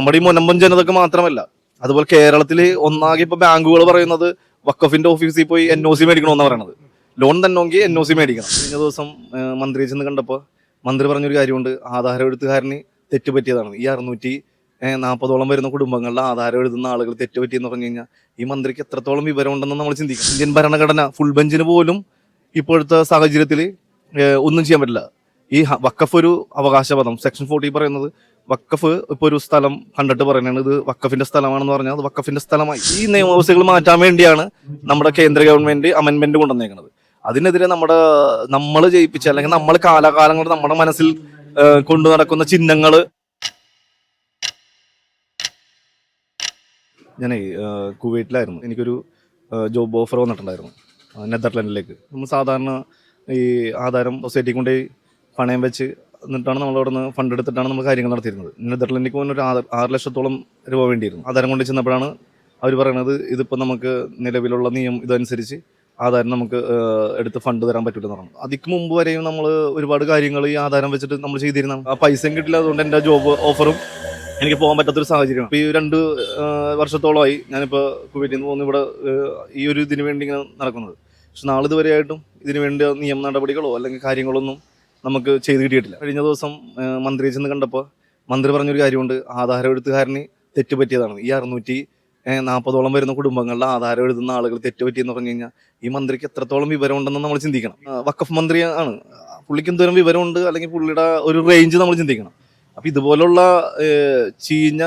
നമ്മുടെ ഈ മുനമ്പം ജനതക്ക് മാത്രമല്ല അതുപോലെ കേരളത്തിൽ ഒന്നാകെ ഇപ്പൊ ബാങ്കുകൾ പറയുന്നത് വക്കഫിന്റെ ഓഫീസിൽ പോയി എൻ ഒ സി മേടിക്കണമെന്ന് പറയണത്. ലോൺ തന്നെങ്കിൽ എൻ ഒ സി മേടിക്കണം. കഴിഞ്ഞ ദിവസം മന്ത്രിയെ ചെന്ന് കണ്ടപ്പോൾ മന്ത്രി പറഞ്ഞൊരു കാര്യമുണ്ട്. ആധാരം എഴുത്തുകാരന് തെറ്റ് പറ്റിയതാണ്. ഈ അറുന്നൂറ്റി നാൽപ്പതോളം വരുന്ന കുടുംബങ്ങളിലെ ആധാരം എഴുതുന്ന ആളുകൾ തെറ്റുപറ്റിയെന്ന് പറഞ്ഞു കഴിഞ്ഞാൽ ഈ മന്ത്രിക്ക് എത്രത്തോളം വിവരം ഉണ്ടെന്ന് നമ്മൾ ചിന്തിക്കും ഇന്ത്യൻ ഭരണഘടന ഫുൾ ബെഞ്ചിന് പോലും ഇപ്പോഴത്തെ സാഹചര്യത്തിൽ ഒന്നും ചെയ്യാൻ പറ്റില്ല. ഈ വക്കഫ് ഒരു അവകാശപദം സെക്ഷൻ ഫോർട്ടി പറയുന്നത് വക്കഫ് ഇപ്പൊ ഒരു സ്ഥലം കണ്ടിട്ട് പറയുന്നത് ഇത് വക്കഫിന്റെ സ്ഥലമാണെന്ന് പറഞ്ഞാൽ അത് വക്കഫിന്റെ സ്ഥലമായി. ഈ നിയമവ്യവസ്ഥകൾ മാറ്റാൻ വേണ്ടിയാണ് നമ്മുടെ കേന്ദ്ര ഗവൺമെന്റ് അമെന്റ്മെന്റ് കൊണ്ടുവന്നേക്കുന്നത് അതിനെതിരെ നമ്മുടെ നമ്മൾ ജയിപ്പിച്ച അല്ലെങ്കിൽ നമ്മൾ കാലാകാലങ്ങൾ നമ്മുടെ മനസ്സിൽ കൊണ്ടു നടക്കുന്ന ചിഹ്നങ്ങൾ ഞാനേ കുവൈറ്റിലായിരുന്നു. എനിക്കൊരു ജോബ് ഓഫർ വന്നിട്ടുണ്ടായിരുന്നു നെതർലാൻഡിലേക്ക്. നമ്മൾ സാധാരണ ഈ ആധാരം സൊസൈറ്റി കൊണ്ട് പണയം വെച്ച് എന്നിട്ടാണ് നമ്മൾ അവിടെ നിന്ന് ഫണ്ട് എടുത്തിട്ടാണ് നമ്മൾ കാര്യങ്ങൾ നടത്തിയിരുന്നത്. നെതർലാൻഡിലേക്ക് പോകുന്ന ഒരു ആറ് ആറ് ലക്ഷത്തോളം രൂപ വേണ്ടിയിരുന്നു. ആധാരം കൊണ്ട് ചെന്നപ്പോഴാണ് അവർ പറയണത് ഇതിപ്പോൾ നമുക്ക് നിലവിലുള്ള നിയമം ഇതനുസരിച്ച് ആധാരം നമുക്ക് എടുത്ത് ഫണ്ട് തരാൻ പറ്റില്ലെന്ന് പറഞ്ഞു. അതിക്ക് മുമ്പ് വരെയും നമ്മൾ ഒരുപാട് കാര്യങ്ങൾ ഈ ആധാരം വെച്ചിട്ട് നമ്മൾ ചെയ്തിരുന്ന ആ പൈസയും കിട്ടില്ല. അതുകൊണ്ട് എന്റെ ജോബ് ഓഫറും എനിക്ക് പോകാൻ പറ്റാത്തൊരു സാഹചര്യമാണ്. ഇപ്പോൾ ഈ രണ്ട് വർഷത്തോളമായി ഞാനിപ്പോൾ കുവൈറ്റിൽ നിന്ന് പോകുന്നു. ഇവിടെ ഈ ഒരു ഇതിന് വേണ്ടി ഇങ്ങനെ നടക്കുന്നത്. പക്ഷെ നാളിതുവരെയായിട്ടും ഇതിനു വേണ്ടി നിയമ നടപടികളോ അല്ലെങ്കിൽ കാര്യങ്ങളൊന്നും നമുക്ക് ചെയ്ത് കിട്ടിയിട്ടില്ല. കഴിഞ്ഞ ദിവസം മന്ത്രിയെ ചെന്ന് കണ്ടപ്പോൾ മന്ത്രി പറഞ്ഞൊരു കാര്യമുണ്ട്. ആധാരം എഴുത്തുകാരന് തെറ്റ് പറ്റിയതാണ് ഈ അറുന്നൂറ്റി നാൽപ്പതോളം വരുന്ന കുടുംബങ്ങളുടെ ആധാരം എഴുതുന്ന ആളുകൾ തെറ്റുപറ്റിയെന്ന് പറഞ്ഞു കഴിഞ്ഞാൽ ഈ മന്ത്രിക്ക് എത്രത്തോളം വിവരം ഉണ്ടെന്ന് നമ്മൾ ചിന്തിക്കണം. വക്കഫ് മന്ത്രി ആണ്. പുള്ളിക്ക് എന്തോരം വിവരമുണ്ട് അല്ലെങ്കിൽ പുള്ളിയുടെ ഒരു റേഞ്ച് നമ്മൾ ചിന്തിക്കണം. അപ്പോൾ ഇതുപോലുള്ള ചീഞ്ഞ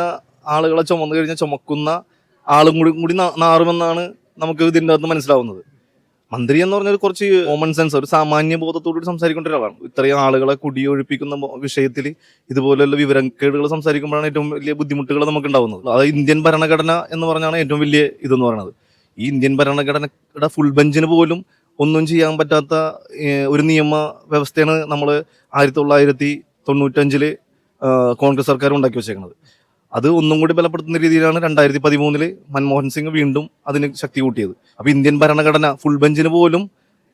ആളുകളെ ചുമന്നു കഴിഞ്ഞാൽ ചുമക്കുന്ന ആളും കൂടി കൂടി നാറുമെന്നാണ് നമുക്ക് ഇതിന്റെ അകത്ത് മനസ്സിലാവുന്നത്. മന്ത്രി എന്ന് പറഞ്ഞാൽ കുറച്ച് കോമൺ സെൻസ് ഒരു സാമാന്യ ബോധത്തോടുകൂടി സംസാരിക്കേണ്ട ഒരാളാണ്. ഇത്രയും ആളുകളെ കുടിയൊഴിപ്പിക്കുന്ന വിഷയത്തിൽ ഇതുപോലെയുള്ള വിവരക്കേടുകൾ സംസാരിക്കുമ്പോഴാണ് ഏറ്റവും വലിയ ബുദ്ധിമുട്ടുകൾ നമുക്ക് ഉണ്ടാവുന്നത് അത് ഇന്ത്യൻ ഭരണഘടന എന്ന് പറഞ്ഞാണ് ഏറ്റവും വലിയ ഇതെന്ന് പറയുന്നത് ഈ ഇന്ത്യൻ ഭരണഘടനയുടെ ഫുൾ ബെഞ്ചിന് പോലും ഒന്നും ചെയ്യാൻ പറ്റാത്ത ഒരു നിയമ വ്യവസ്ഥയാണ് നമ്മൾ ആയിരത്തി തൊള്ളായിരത്തി തൊണ്ണൂറ്റഞ്ചിൽ കോൺഗ്രസ് സർക്കാർ ഉണ്ടാക്കി വെച്ചേക്കുന്നത് അത് ഒന്നും കൂടി ബലപ്പെടുത്തുന്ന രീതിയിലാണ് രണ്ടായിരത്തി പതിമൂന്നിൽ മൻമോഹൻ സിംഗ് വീണ്ടും അതിന് ശക്തി കൂട്ടിയത്. അപ്പൊ ഇന്ത്യൻ ഭരണഘടന ഫുൾ ബെഞ്ചിന് പോലും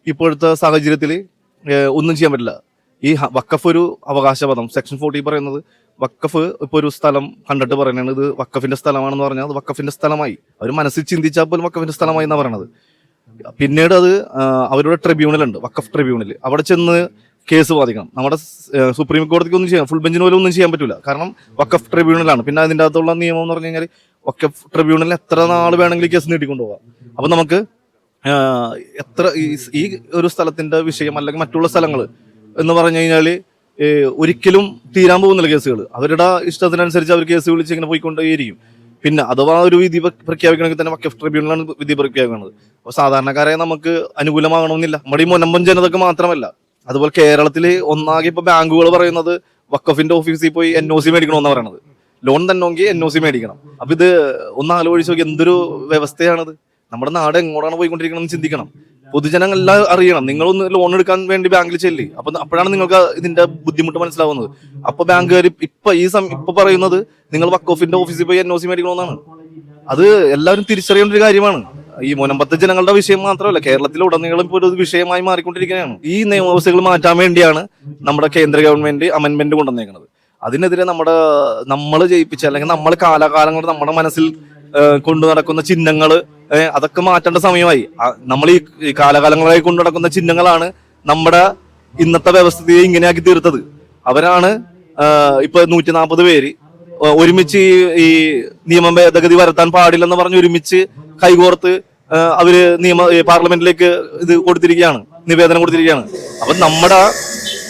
ഇപ്പോഴത്തെ സാഹചര്യത്തിൽ ഒന്നും ചെയ്യാൻ പറ്റില്ല. ഈ വക്കഫ് ഒരു അവകാശപദം സെക്ഷൻ ഫോർട്ടി പറയുന്നത് വക്കഫ് ഇപ്പൊ ഒരു സ്ഥലം കണ്ടിട്ട് പറയുന്നത് ഇത് വക്കഫിന്റെ സ്ഥലമാണെന്ന് പറഞ്ഞാൽ അത് വക്കഫിന്റെ സ്ഥലമായി. അവർ മനസ്സിൽ ചിന്തിച്ചാൽ പോലും വക്കഫിന്റെ സ്ഥലമായി എന്നാണ് പറയണത്. പിന്നീട് അത് അവരുടെ ട്രിബ്യൂണൽ ഉണ്ട്. വക്കഫ് ട്രിബ്യൂണൽ അവിടെ ചെന്ന് കേസ് ബാധിക്കണം. നമ്മുടെ സുപ്രീം കോടതിക്ക് ഒന്നും ചെയ്യാം ഫുൾ ബെഞ്ചിന് പോലും ഒന്നും ചെയ്യാൻ പറ്റില്ല കാരണം വക്കഫ് ട്രിബ്യൂണലാണ്. പിന്നെ അതിന്റെ അകത്തുള്ള നിയമം എന്ന് പറഞ്ഞു കഴിഞ്ഞാൽ വക്കഫ് ട്രിബ്യൂണലിൽ എത്ര നാൾ വേണമെങ്കിലും കേസ് നീട്ടിക്കൊണ്ടുപോകാം അപ്പം നമുക്ക് എത്ര ഈ- ഒരു സ്ഥലത്തിന്റെ വിഷയം അല്ലെങ്കിൽ മറ്റുള്ള സ്ഥലങ്ങൾ എന്ന് പറഞ്ഞു കഴിഞ്ഞാൽ ഒരിക്കലും തീരാൻ പോകുന്നില്ല കേസുകൾ അവരുടെ ഇഷ്ടത്തിനനുസരിച്ച് അവർ കേസ് വിളിച്ച് ഇങ്ങനെ പോയിക്കൊണ്ടേയിരിക്കും. പിന്നെ അഥവാ ഒരു വിധി പ്ര- പ്രഖ്യാപിക്കണമെങ്കിൽ തന്നെ വക്കഫ് ട്രിബ്യൂണലാണ് വിധി പ്രഖ്യാപിക്കുന്നത് അപ്പോൾ സാധാരണക്കാരെ നമുക്ക് അനുകൂലമാകണമെന്നില്ല. നമ്മുടെ ഈ മൊനമ്പൻ ജനതക്ക് മാത്രമല്ല. അതുപോലെ കേരളത്തിൽ ഒന്നാകെ ഇപ്പൊ ബാങ്കുകൾ പറയുന്നത് വക്കഫിന്റെ ഓഫീസിൽ പോയി എൻ ഒ സി മേടിക്കണമെന്ന് പറയണത്. ലോൺ തന്നെങ്കിൽ എൻ ഒ സി മേടിക്കണം. അപ്പൊ ഇത് ഒന്ന് ആലോചിച്ച് നോക്കി എന്തൊരു വ്യവസ്ഥയാണത്? നമ്മുടെ നാട് എങ്ങോട്ടാണ് പോയിക്കൊണ്ടിരിക്കണം എന്ന് ചിന്തിക്കണം. പൊതുജനങ്ങൾ എല്ലാം അറിയണം. നിങ്ങളൊന്ന് ലോൺ എടുക്കാൻ വേണ്ടി ബാങ്കിൽ ചെല്ലി. അപ്പൊ അപ്പോഴാണ് നിങ്ങൾക്ക് ഇതിന്റെ ബുദ്ധിമുട്ട് മനസ്സിലാവുന്നത്. അപ്പൊ ബാങ്കുകാർ ഇപ്പൊ ഈ സമയം ഇപ്പൊ പറയുന്നത് നിങ്ങൾ വക്കോഫിന്റെ ഓഫീസിൽ പോയി എൻ ഒ സി മേടിക്കണമെന്നാണ്. അത് എല്ലാവരും തിരിച്ചറിയേണ്ട ഒരു കാര്യമാണ്. ഈ മുനമ്പത്തെ ജനങ്ങളുടെ വിഷയം മാത്രമല്ല കേരളത്തിലെ ഉടനീളം ഇപ്പോൾ ഒരു വിഷയമായി മാറിക്കൊണ്ടിരിക്കുകയാണ്. ഈ നിയമവ്യവസ്ഥകൾ മാറ്റാൻ വേണ്ടിയാണ് നമ്മുടെ കേന്ദ്ര ഗവൺമെന്റ് അമെന്റ്മെന്റ് കൊണ്ടുവന്നേക്കുന്നത് അതിനെതിരെ നമ്മുടെ നമ്മൾ ജയിപ്പിച്ച അല്ലെങ്കിൽ നമ്മൾ കാലാകാലങ്ങൾ നമ്മുടെ മനസ്സിൽ കൊണ്ടു നടക്കുന്ന ചിഹ്നങ്ങൾ അതൊക്കെ മാറ്റേണ്ട സമയമായി. നമ്മൾ ഈ കാലകാലങ്ങളായി കൊണ്ടു നടക്കുന്ന ചിഹ്നങ്ങളാണ് നമ്മുടെ ഇന്നത്തെ വ്യവസ്ഥയെ ഇങ്ങനെയാക്കി തീർത്തത്. അവരാണ് ഇപ്പൊ നൂറ്റി നാൽപ്പത് പേര് ഒരുമിച്ച് ഈ നിയമ ഭേദഗതി വരുത്താൻ പാടില്ലെന്ന് പറഞ്ഞ് ഒരുമിച്ച് കൈകോർത്ത് ആ, അവർ നിയമ പാർലമെന്റിലേക്ക് ഇത് കൊടുത്തിരിക്കുകയാണ് നിവേദനം കൊടുത്തിരിക്കുകയാണ്. അപ്പൊ നമ്മുടെ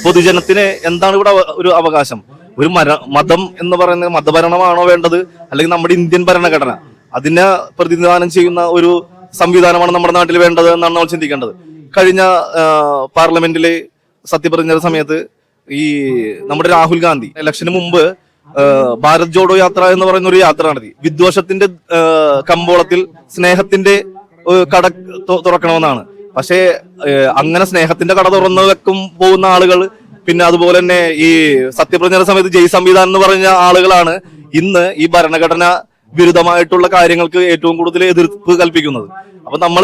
പൊതുജനത്തിന് എന്താണ് ഇവിടെ ഒരു അവകാശം? ഒരു മര മതം എന്ന് പറയുന്ന മതഭരണമാണോ വേണ്ടത്? അല്ലെങ്കിൽ നമ്മുടെ ഇന്ത്യൻ ഭരണഘടന? അതിനെ പ്രതിനിധാനം ചെയ്യുന്ന ഒരു സംവിധാനമാണ് നമ്മുടെ നാട്ടിൽ വേണ്ടത് എന്നാണ് നമ്മൾ ചിന്തിക്കേണ്ടത്. കഴിഞ്ഞ പാർലമെന്റിലെ സത്യപ്രതിജ്ഞ സമയത്ത് ഈ നമ്മുടെ രാഹുൽ ഗാന്ധി ഇലക്ഷന് മുമ്പ് ഭാരത് ജോഡോ യാത്ര എന്ന് പറയുന്ന ഒരു യാത്ര നടത്തി വിദ്വേഷത്തിന്റെ കമ്പോളത്തിൽ സ്നേഹത്തിന്റെ കട തുറക്കണമെന്നാണ്. പക്ഷേ അങ്ങനെ സ്നേഹത്തിന്റെ കട തുറന്നു വെക്കും പോകുന്ന ആളുകൾ പിന്നെ അതുപോലെ തന്നെ ഈ സത്യപ്രതിജ്ഞ സമയത്ത് ജയ് സംവിധാനം എന്ന് പറഞ്ഞ ആളുകളാണ് ഇന്ന് ഈ ഭരണഘടന വിരുദ്ധമായിട്ടുള്ള കാര്യങ്ങൾക്ക് ഏറ്റവും കൂടുതൽ എതിർപ്പ് കൽപ്പിക്കുന്നത്. അപ്പൊ നമ്മൾ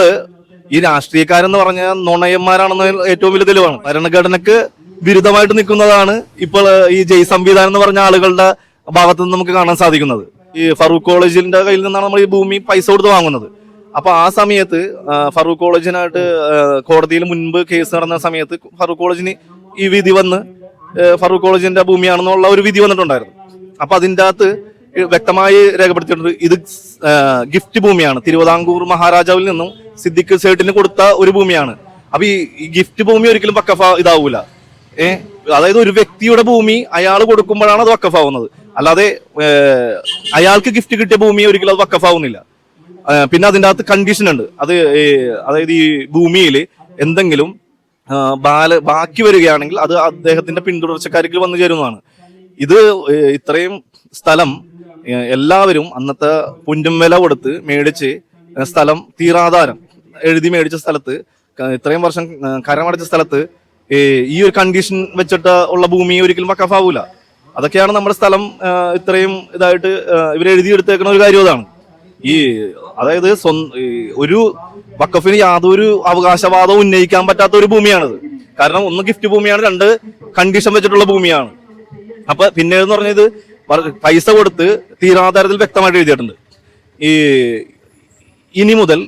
ഈ രാഷ്ട്രീയക്കാരെന്ന് പറഞ്ഞ നുണയന്മാരാണെന്ന് ഏറ്റവും വലിയ തെളിവാണ്. ഭരണഘടനക്ക് വിരുദ്ധമായിട്ട് നിൽക്കുന്നതാണ് ഇപ്പോൾ ഈ ജയ് സംവിധാനം എന്ന് പറഞ്ഞ ആളുകളുടെ ഭാഗത്ത് നിന്ന് നമുക്ക് കാണാൻ സാധിക്കുന്നത്. ഈ ഫറൂഖ് കോളേജിന്റെ കയ്യിൽ നിന്നാണ് നമ്മൾ ഈ ഭൂമി പൈസ കൊടുത്ത് വാങ്ങുന്നത്. അപ്പൊ ആ സമയത്ത് ഫറൂഖ് കോളേജിനായിട്ട് കോടതിയിൽ മുൻപ് കേസ് നടന്ന സമയത്ത് ഫറൂഖ് കോളേജിന് ഈ വിധി വന്ന് ഫറൂഖ് കോളേജിന്റെ ഭൂമിയാണെന്നുള്ള ഒരു വിധി വന്നിട്ടുണ്ടായിരുന്നു. അപ്പൊ അതിന്റെ അകത്ത് വ്യക്തമായി രേഖപ്പെടുത്തിയിട്ടുണ്ട് ഇത് ഗിഫ്റ്റ് ഭൂമിയാണ്. തിരുവിതാംകൂർ മഹാരാജാവിൽ നിന്നും സിദ്ദിഖ് സേട്ടിന് കൊടുത്ത ഒരു ഭൂമിയാണ്. അപ്പൊ ഈ ഗിഫ്റ്റ് ഭൂമി ഒരിക്കലും വക്കഫ ഇതാവൂല. ഏ അതായത് ഒരു വ്യക്തിയുടെ ഭൂമി അയാൾ കൊടുക്കുമ്പോഴാണ് അത് വക്കഫാവുന്നത്. അല്ലാതെ അയാൾക്ക് ഗിഫ്റ്റ് കിട്ടിയ ഭൂമി ഒരിക്കലും അത് വക്കഫാവുന്നില്ല. പിന്നെ അതിന്റെ അകത്ത് കണ്ടീഷൻ ഉണ്ട്. അത് അതായത് ഈ ഭൂമിയിൽ എന്തെങ്കിലും ബാല ബാക്കി വരികയാണെങ്കിൽ അത് അദ്ദേഹത്തിന്റെ പിന്തുടർച്ചക്കാർക്ക് വന്നു ചേരുന്നതാണ്. ഇത് ഇത്രയും സ്ഥലം എല്ലാവരും അന്നത്തെ പുഞ്ചം വില കൊടുത്ത് മേടിച്ച് സ്ഥലം തീരാധാരം എഴുതി മേടിച്ച സ്ഥലത്ത് ഇത്രയും വർഷം കരമടച്ച സ്ഥലത്ത് ഈ ഒരു കണ്ടീഷൻ വെച്ചിട്ട് ഉള്ള ഭൂമി ഒരിക്കലും വക്കഫാവൂല. അതൊക്കെയാണ് നമ്മുടെ സ്ഥലം ഇത്രയും ഇതായിട്ട് ഇവർ എഴുതിയെടുത്തേക്കുന്ന ഒരു കാര്യം അതാണ്. ഈ അതായത് ഒരു വക്കഫിന് യാതൊരു അവകാശവാദവും ഉന്നയിക്കാൻ പറ്റാത്ത ഒരു ഭൂമിയാണിത്. കാരണം ഒന്ന് ഗിഫ്റ്റ് ഭൂമിയാണ് രണ്ട് കണ്ടീഷൻ വെച്ചിട്ടുള്ള ഭൂമിയാണ്. അപ്പൊ പിന്നെ എന്ന് പറഞ്ഞത് പൈസ കൊടുത്ത് തീരാധാരത്തിൽ വ്യക്തമായിട്ട് എഴുതിയിട്ടുണ്ട്. ഈ ഇനി മുതൽ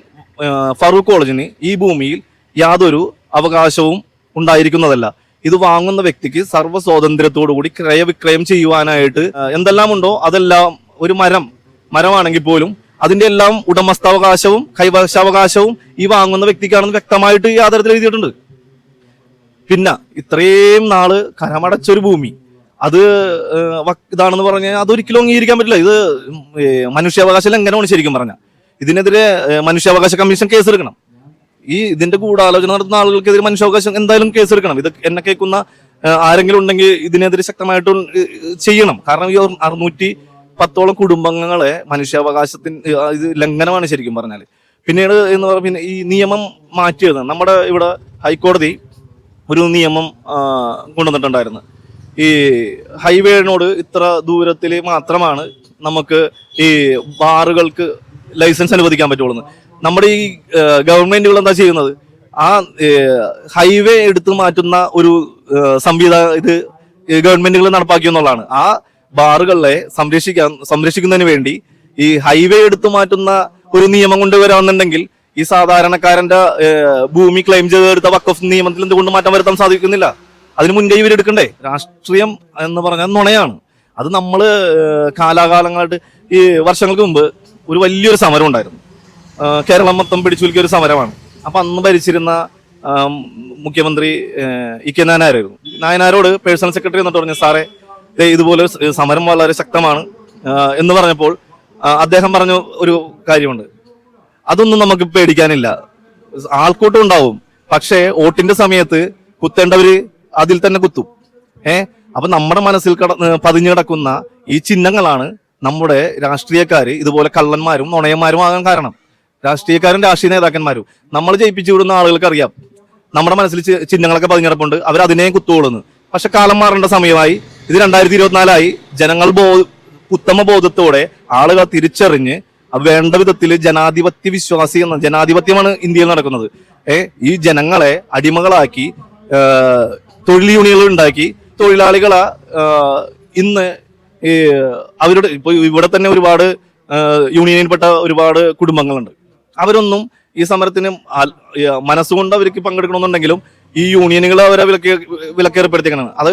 ഫറൂഖ് കോളേജിന് ഈ ഭൂമിയിൽ യാതൊരു അവകാശവും ഉണ്ടായിരിക്കുന്നതല്ല. ഇത് വാങ്ങുന്ന വ്യക്തിക്ക് സർവ സ്വാതന്ത്ര്യത്തോടു കൂടി ക്രയവിക്രയം ചെയ്യുവാനായിട്ട് എന്തെല്ലാം ഉണ്ടോ അതെല്ലാം ഒരു മരം. മരമാണെങ്കിൽ പോലും അതിന്റെ എല്ലാം ഉടമസ്ഥാവകാശവും കൈവശാവകാശവും ഈ വാങ്ങുന്ന വ്യക്തിക്കാണെന്ന് വ്യക്തമായിട്ട് ഈ ആധാരത്തിൽ എഴുതിയിട്ടുണ്ട്. പിന്നെ ഇത്രയും നാൾ കരമടച്ചൊരു ഭൂമി. അത് ഇതാണെന്ന് പറഞ്ഞാൽ അതൊരിക്കലും അംഗീകരിക്കാൻ പറ്റില്ല. ഇത് മനുഷ്യാവകാശം ലംഘനമാണ് ശരിക്കും പറഞ്ഞാൽ ഇതിനെതിരെ മനുഷ്യാവകാശ കമ്മീഷൻ കേസെടുക്കണം. ഈ ഇതിന്റെ ഗൂഢാലോചന നടത്തുന്ന ആളുകൾക്കെതിരെ മനുഷ്യാവകാശം എന്തായാലും കേസെടുക്കണം. ഇത് എന്നെ കേൾക്കുന്ന ആരെങ്കിലും ഉണ്ടെങ്കിൽ ഇതിനെതിരെ ശക്തമായിട്ട് ചെയ്യണം. കാരണം ഈ അറുന്നൂറ്റി പത്തോളം കുടുംബങ്ങളെ മനുഷ്യാവകാശത്തിന് ഇത് ലംഘനമാണ് ശരിക്കും പറഞ്ഞാൽ പിന്നീട് എന്ന് പറഞ്ഞാൽ പിന്നെ ഈ നിയമം മാറ്റിയത് നമ്മുടെ ഇവിടെ ഹൈക്കോടതി ഒരു നിയമം കൊണ്ടുവന്നിട്ടുണ്ടായിരുന്നു. ഈ ഹൈവേനോട് ഇത്ര ദൂരത്തിൽ മാത്രമാണ് നമുക്ക് ഈ ബാറുകൾക്ക് ലൈസൻസ് അനുവദിക്കാൻ പറ്റുള്ളൂ. നമ്മുടെ ഈ ഗവൺമെന്റുകൾ എന്താ ചെയ്യുന്നത്? ആ ഹൈവേ എടുത്തു മാറ്റുന്ന ഒരു സംവിധാനം ഇത് ഗവൺമെന്റുകൾ നടപ്പാക്കി എന്നുള്ളതാണ്. ആ ബാറുകളെ സംരക്ഷിക്കാൻ സംരക്ഷിക്കുന്നതിന് വേണ്ടി ഈ ഹൈവേ എടുത്തു മാറ്റുന്ന ഒരു നിയമം കൊണ്ടുവരാമെന്നുണ്ടെങ്കിൽ ഈ സാധാരണക്കാരന്റെ ഭൂമി ക്ലെയിം ചെയ്തെടുത്ത വക്കഫ് നിയമത്തിൽ എന്തുകൊണ്ട് മാറ്റം വരുത്താൻ സാധിക്കുന്നില്ല? അതിന് മുൻകൈ ഇവരെടുക്കണ്ടേ രാഷ്ട്രീയം എന്ന് പറഞ്ഞാൽ നുണയാണ്. അത് നമ്മൾ കാലാകാലങ്ങളായിട്ട് ഈ വർഷങ്ങൾക്ക് മുമ്പ് ഒരു വലിയൊരു സമരം ഉണ്ടായിരുന്നു. കേരളം മൊത്തം പിടിച്ചു വലിയ ഒരു സമരമാണ്. അപ്പം അന്ന് ഭരിച്ചിരുന്ന മുഖ്യമന്ത്രി ഇ കെ നായനാരായിരുന്നു. നായനാരോട് പേഴ്സണൽ സെക്രട്ടറി എന്നിട്ട് പറഞ്ഞു സാറേ ഇതുപോലെ സമരം വളരെ ശക്തമാണ്. എന്ന് പറഞ്ഞപ്പോൾ അദ്ദേഹം പറഞ്ഞ ഒരു കാര്യമുണ്ട്. അതൊന്നും നമുക്ക് പേടിക്കാനില്ല. ആൾക്കൂട്ടം ഉണ്ടാവും. പക്ഷേ വോട്ടിന്റെ സമയത്ത് കുത്തേണ്ടവര് അതിൽ തന്നെ കുത്തും. ഏ അപ്പൊ നമ്മുടെ മനസ്സിൽ കട പതിഞ്ഞു കിടക്കുന്ന ഈ ചിഹ്നങ്ങളാണ് നമ്മുടെ രാഷ്ട്രീയക്കാർ ഇതുപോലെ കള്ളന്മാരും നുണയന്മാരും ആകാൻ കാരണം. രാഷ്ട്രീയക്കാരും രാഷ്ട്രീയ നേതാക്കന്മാരും. നമ്മൾ ജയിപ്പിച്ചു വിടുന്ന ആളുകൾക്ക് അറിയാം. നമ്മുടെ മനസ്സിൽ ചിഹ്നങ്ങളൊക്കെ പതിഞ്ഞിടപ്പുണ്ട് അവർ അതിനെയും കുത്തുകൊള്ളുന്നു. പക്ഷെ കാലം മാറേണ്ട സമയമായി ഇത് രണ്ടായിരത്തി ഇരുപത്തിനാലായി ജനങ്ങൾ ബോ ഉത്തമ ബോധത്തോടെ ആളുകൾ തിരിച്ചറിഞ്ഞ് വേണ്ട വിധത്തിൽ ജനാധിപത്യ വിശ്വാസി എന്ന ജനാധിപത്യമാണ് ഇന്ത്യയിൽ നടക്കുന്നത്. ഏ ഈ ജനങ്ങളെ അടിമകളാക്കി തൊഴിൽ യൂണിയനുകൾ ഉണ്ടാക്കി തൊഴിലാളികളെ ഇന്ന് അവരുടെ ഇപ്പൊ ഇവിടെ തന്നെ ഒരുപാട് യൂണിയനിൽപ്പെട്ട ഒരുപാട് കുടുംബങ്ങളുണ്ട്. അവരൊന്നും ഈ സമരത്തിന് മനസ്സുകൊണ്ട് അവർക്ക് പങ്കെടുക്കണമെന്നുണ്ടെങ്കിലും ഈ യൂണിയനുകൾ അവരെ വിലക്ക് വിലക്കേർപ്പെടുത്തിക്കണം അത്